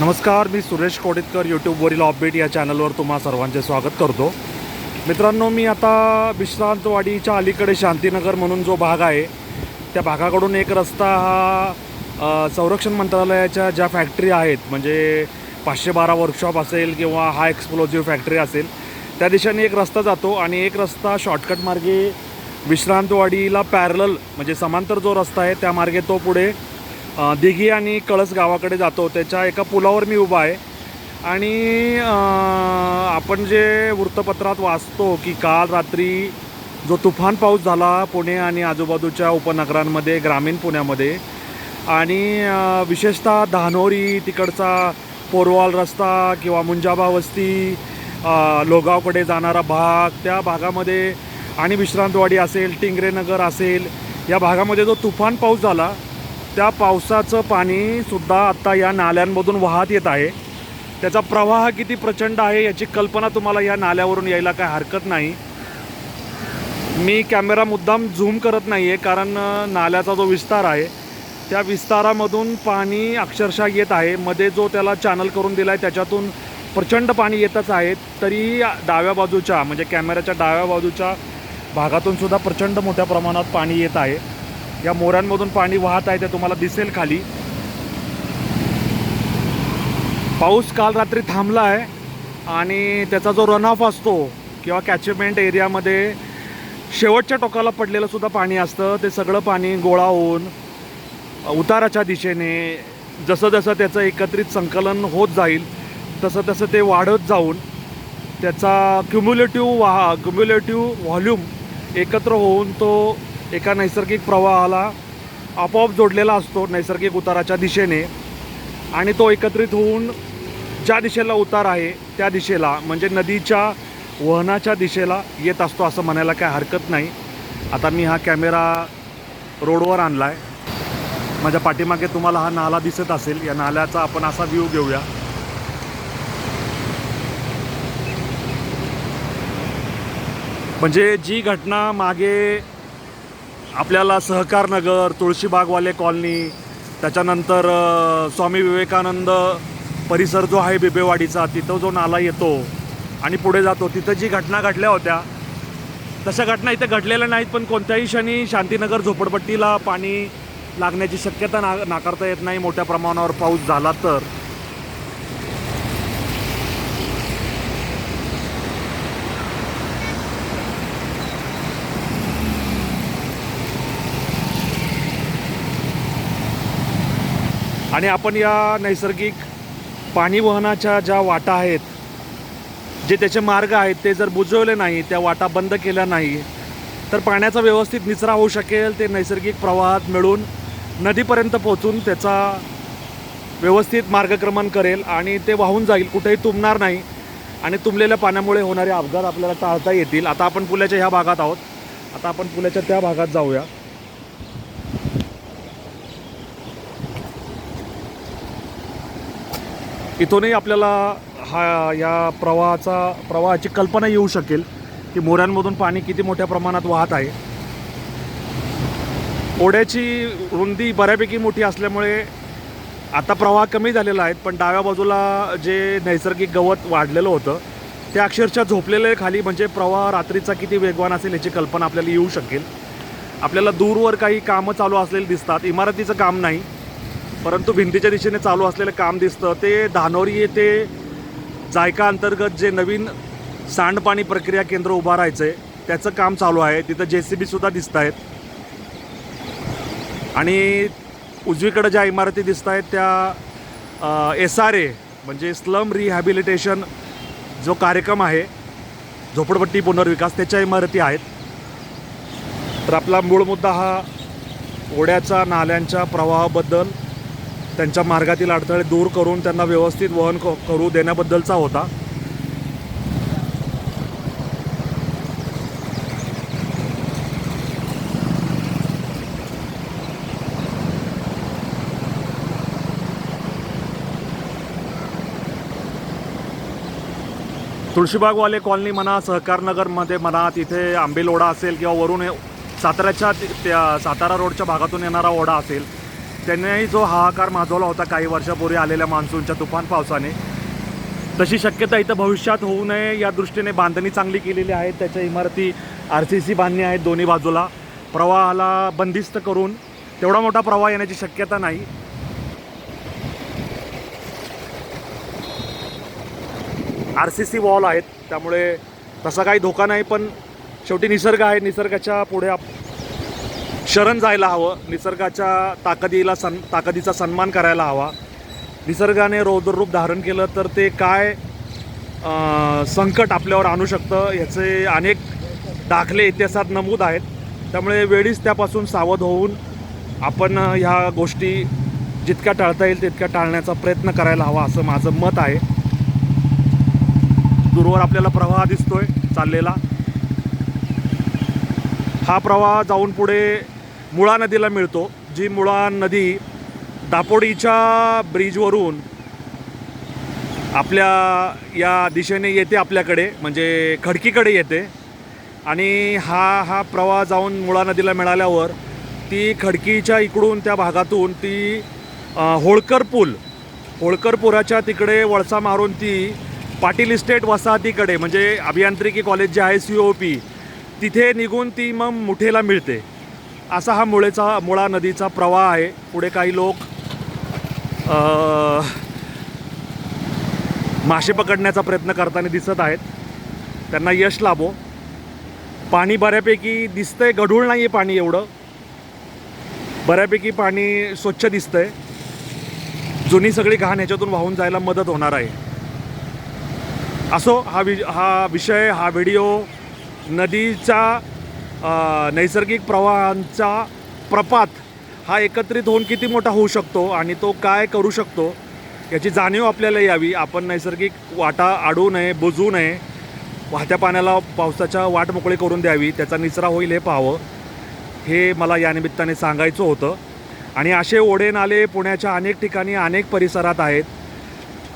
नमस्कार मी सुरेश कोडितकर यूट्यूबवरील ऑपडेट या चॅनलवर तुम्हा सर्वांचे स्वागत करतो. मित्रांनो मी आता विश्रांतवाडीच्या अलीकडे शांतीनगर म्हणून जो भाग आहे त्या भागाकडून एक रस्ता हा संरक्षण मंत्रालयाच्या ज्या फॅक्टरी आहेत म्हणजे पाचशे बारा वर्कशॉप असेल किंवा हा एक्सप्लोजिव्ह फॅक्टरी असेल त्या दिशेने एक रस्ता जातो आणि एक रस्ता शॉर्टकट मार्गे विश्रांतवाडीला पॅरल म्हणजे समांतर जो रस्ता आहे त्या मार्गे तो पुढे दिघी आणि कळस गावाकडे जातो. त्याच्या एका पुलावर मी उभा आहे. आणि आपण जे वृत्तपत्रात वाचतो की काल रात्री जो तुफान पाऊस झाला पुणे आणि आजूबाजूच्या उपनगरांमध्ये ग्रामीण पुण्यामध्ये आणि विशेषतः धानोरी तिकडचा पोरवाल रस्ता किंवा मुंजाबा वस्ती लोगावकडे जाणारा भाग त्या भागामध्ये आणि विश्रांतवाडी असेल टिंगरेनगर असेल या भागामध्ये जो तुफान पाऊस झाला त्या पावसाचं पाणीसुद्धा आत्ता या नाल्यांमधून वाहत येत आहे. त्याचा प्रवाह किती प्रचंड आहे याची कल्पना तुम्हाला या नाल्यावरून यायला काय हरकत नाही. मी कॅमेरा मुद्दाम झूम करत नाही आहे कारण नाल्याचा जो विस्तार आहे त्या विस्तारामधून पाणी अक्षरशः येत आहे. मध्ये जो त्याला चॅनल करून दिला आहे त्याच्यातून प्रचंड पाणी येतच आहे. तरी डाव्या बाजूच्या म्हणजे कॅमेऱ्याच्या डाव्या बाजूच्या भागातून सुद्धा प्रचंड मोठ्या प्रमाणात पाणी येत आहे. या मोऱ्यांमधून पाणी वाहत आहे ते तुम्हाला दिसेल खाली. पाऊस काल रात्री थांबला आहे आणि त्याचा जो रन ऑफ असतो किंवा कॅचमेंट एरियामध्ये शेवटच्या टोकाला पडलेलं सुद्धा पाणी असतं. ते सगळं पाणी गोळा होऊन उताराच्या दिशेने जसं जसं त्याचं एकत्रित संकलन होत जाईल तसं तसं ते वाढत जाऊन त्याचा क्युम्युलेटिव्ह वाहा क्युम्युलेटिव्ह व्हॉल्यूम एकत्र होऊन तो एका नैसर्गिक प्रवाहाला आपोआप जोडलेला असतो नैसर्गिक उताराच्या दिशेने. आणि तो एकत्रित होऊन ज्या दिशेला उतार आहे त्या दिशेला म्हणजे नदीच्या वहनाच्या दिशेला येत असतो असं म्हणायला काय हरकत नाही. आता मी हा कॅमेरा रोडवर आणला आहे माझ्या पाठीमागे तुम्हाला हा नाला दिसत असेल. या नाल्याचा आपण असा व्ह्यू घेऊया. म्हणजे जी घटना मागे आपल्याला सहकारनगर तुळशीबागवाले कॉलनी त्याच्यानंतर स्वामी विवेकानंद परिसर जो आहे बिबेवाडीचा तिथं जो नाला येतो आणि पुढे जातो तिथं जी घटना घडल्या होत्या तशा घटना इथे घडलेल्या नाहीत पण कोणत्याही क्षणी शांतीनगर झोपडपट्टीला पाणी लागण्याची शक्यता ना नाकारता येत नाही. मोठ्या प्रमाणावर पाऊस झाला तर. आणि आपण या नैसर्गिक पाणी वहनाच्या ज्या वाटा आहेत जे त्याचे मार्ग आहेत ते जर बुजवले नाही त्या वाटा बंद केल्या नाही तर पाण्याचा व्यवस्थित निचरा होऊ शकेल ते नैसर्गिक प्रवाहात मिळून नदीपर्यंत पोहोचून त्याचा व्यवस्थित मार्गक्रमण करेल आणि ते वाहून जाईल कुठेही तुंबणार नाही आणि तुंबलेल्या पाण्यामुळे होणारे अपघात आपल्याला टाळता येतील. आता आपण पुल्याच्या ह्या भागात आहोत. आता आपण पुल्याच्या त्या भागात जाऊया. इथूनही आपल्याला हा या प्रवाहाचा प्रवाहाची कल्पना येऊ शकेल की मोऱ्यांमधून पाणी किती मोठ्या प्रमाणात वाहत आहे. ओढ्याची रुंदी बऱ्यापैकी मोठी असल्यामुळे आता प्रवाह कमी झालेला आहे पण डाव्या बाजूला जे नैसर्गिक गवत वाढलेलं होतं ते अक्षरशः झोपलेलं आहे खाली म्हणजे प्रवाह रात्रीचा किती वेगवान असेल याची कल्पना आपल्याला येऊ शकेल. आपल्याला दूरवर काही कामं चालू असलेली दिसतात इमारतीचं काम नाही परंतु भिंतीच्या दिशेने चालू असलेलं काम दिसतं. ते धानोरी येथे जायका अंतर्गत जे नवीन सांडपाणी प्रक्रिया केंद्र उभारायचं आहे त्याचं काम चालू आहे. तिथं जे सी बीसुद्धा दिसत आहेत आणि उजवीकडं ज्या इमारती दिसत आहेत त्या एस आर ए म्हणजे स्लम रिहॅबिलिटेशन जो कार्यक्रम आहे झोपडपट्टी पुनर्विकास त्याच्या इमारती आहेत. तर आपला मूळ मुद्दा हा ओढ्याचा नाल्यांच्या प्रवाहाबद्दल त्यांच्या मार्गातील अडथळे दूर करून त्यांना व्यवस्थित वहन क- करू देण्याबद्दलचा होता. तुळशीबागवाले कॉलनी म्हणा सहकारनगरमध्ये म्हणा तिथे आंबेल ओढा असेल किंवा वरून ये- साताऱ्याच्या ति- त्या सातारा रोडच्या भागातून येणारा ओढा असेल त्यांनाही जो हाहाकार माजवला होता काही वर्षापूर्वी आलेल्या मान्सूनच्या तुफान पावसाने तशी शक्यता इथं भविष्यात होऊ नये या दृष्टीने बांधणी चांगली केलेली आहे. त्याच्या इमारती आर सी सी बांधणी आहेत दोन्ही बाजूला. प्रवाहाला बंदिस्त करून तेवढा मोठा प्रवाह येण्याची शक्यता नाही. आर सी सी वॉल आहेत त्यामुळे तसा काही धोका नाही पण शेवटी निसर्ग आहे. निसर्गाच्या पुढे आप शरण जायला हवं. निसर्गाच्या ताकदीला सन ताकदीचा सन्मान करायला हवा. निसर्गाने रौद्ररूप धारण केलं तर ते काय संकट आपल्यावर आणू शकतं ह्याचे अनेक दाखले इतिहासात नमूद आहेत. त्यामुळे वेळीच त्यापासून सावध होऊन आपण ह्या गोष्टी जितक्या टाळता येईल तितक्या टाळण्याचा प्रयत्न करायला हवा असं माझं मत आहे. दूरवर आपल्याला प्रवाह दिसतोय चाललेला. हा प्रवाह जाऊन पुढे मुळा नदीला मिळतो जी मुळा नदी दापोडीच्या ब्रिजवरून आपल्या या दिशेने येते आपल्याकडे म्हणजे खडकीकडे येते. आणि हा हा प्रवाह जाऊन मुळा नदीला मिळाल्यावर ती खडकीच्या इकडून त्या भागातून ती होळकर पूल होळकर पुराच्या तिकडे वळसा मारून ती पाटील इस्टेट वसाहतीकडे म्हणजे अभियांत्रिकी कॉलेज जे आहे सी ओ पी तिथे निघून ती मग मुठेला मिळते. असा हा मुळेचा मुळा नदीचा प्रवाह आहे. पुढे काही लोक मासे पकडण्याचा प्रयत्न करताना दिसत आहेत. त्यांना यश लाभो. पाणी बऱ्यापैकी दिसतंय गढूळ नाही आहे पाणी एवढं. बऱ्यापैकी पाणी स्वच्छ दिसतंय. जुनी सगळी घाण ह्याच्यातून वाहून जायला मदत होणार आहे. असो हा वि हा विषय हा व्हिडिओ नदीचा नैसर्गिक प्रवाहांचा प्रपात हा एकत्रित होऊन किती मोठा होऊ शकतो आणि तो काय करू शकतो याची जाणीव आपल्याला यावी. आपण नैसर्गिक वाटा आडू नये बुजू नये. वाहत्या पाण्याला पावसाच्या वाट मोकळी करून द्यावी. त्याचा निचरा होईल हे पाहावं. हे मला या निमित्ताने सांगायचं होतं. आणि असे ओढे नाले पुण्याच्या अनेक ठिकाणी अनेक परिसरात आहेत.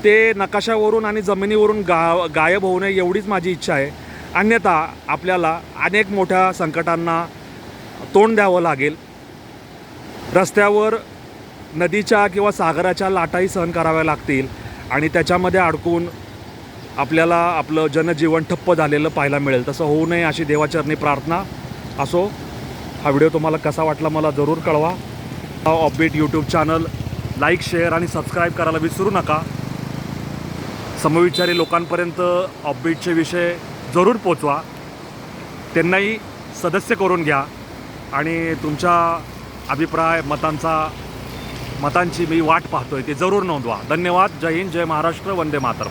ते नकाशावरून आणि जमिनीवरून गा गायब होऊ नये एवढीच माझी इच्छा आहे. अन्यथा आपल्याला अनेक मोठ्या संकटांना तोंड द्यावं लागेल. रस्त्यावर नदीच्या किंवा सागराच्या लाटाही सहन कराव्या लागतील आणि त्याच्यामध्ये अडकून आपल्याला आपलं जनजीवन ठप्प झालेलं पाहायला मिळेल. तसं होऊ नये अशी देवाचरणी प्रार्थना असो. हा व्हिडिओ तुम्हाला कसा वाटला मला जरूर कळवा. हा offbeat YouTube channel like share आणि सबस्क्राईब करायला विसरू नका. समविचारी लोकांपर्यंत ऑपबीटचे विषय जरूर पोचवा. त्यांनाही सदस्य करून घ्या आणि तुमच्या अभिप्राय मतांचा मतांची मी वाट पाहतोय ते जरूर नोंदवा. धन्यवाद. जय हिंद. जय महाराष्ट्र. वंदे मातरम.